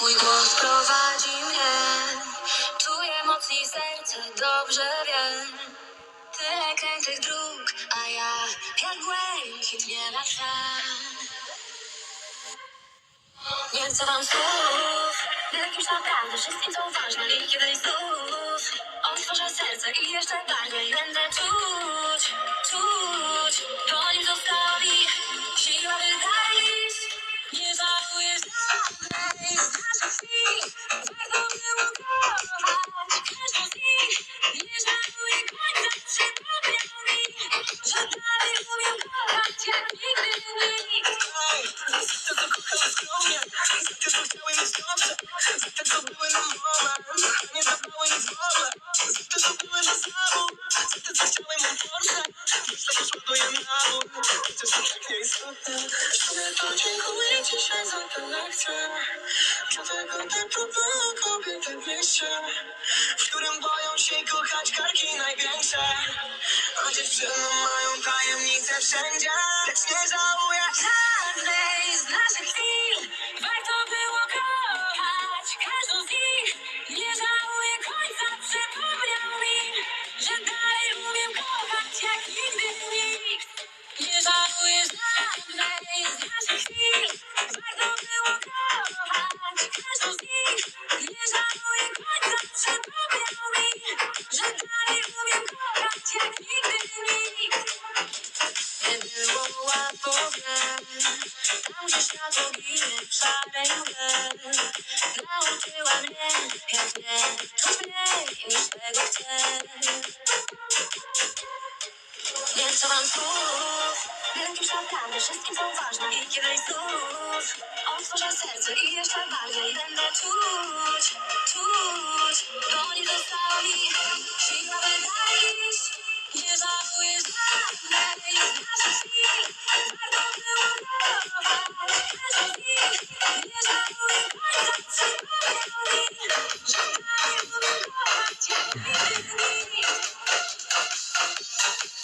Mój głos prowadzi mnie, czuję moc i serce dobrze wiem. Tyle krętych dróg, a ja jak błękit nie sam. Nie chcę wam słów, byle kimś naprawdę wszystkim są ważne i kiedyś znów otworzę serce i jeszcze bardziej będę czuć, w którym boją się kochać karki największe, a dziewczyny mają tajemnice wszędzie, lecz nie żałuję. Żadnej z naszych chwil warto było kochać każdą z nich. Nie żałuję końca, przypomniał mi, że dalej umiem kochać jak nigdy. Nie chcę wam słów kimś naprawdę wszystkim są ważne I kiedyś znów Otworzę serce i jeszcze bardziej Będę czuć, czuć Bo nie zostało Thank you.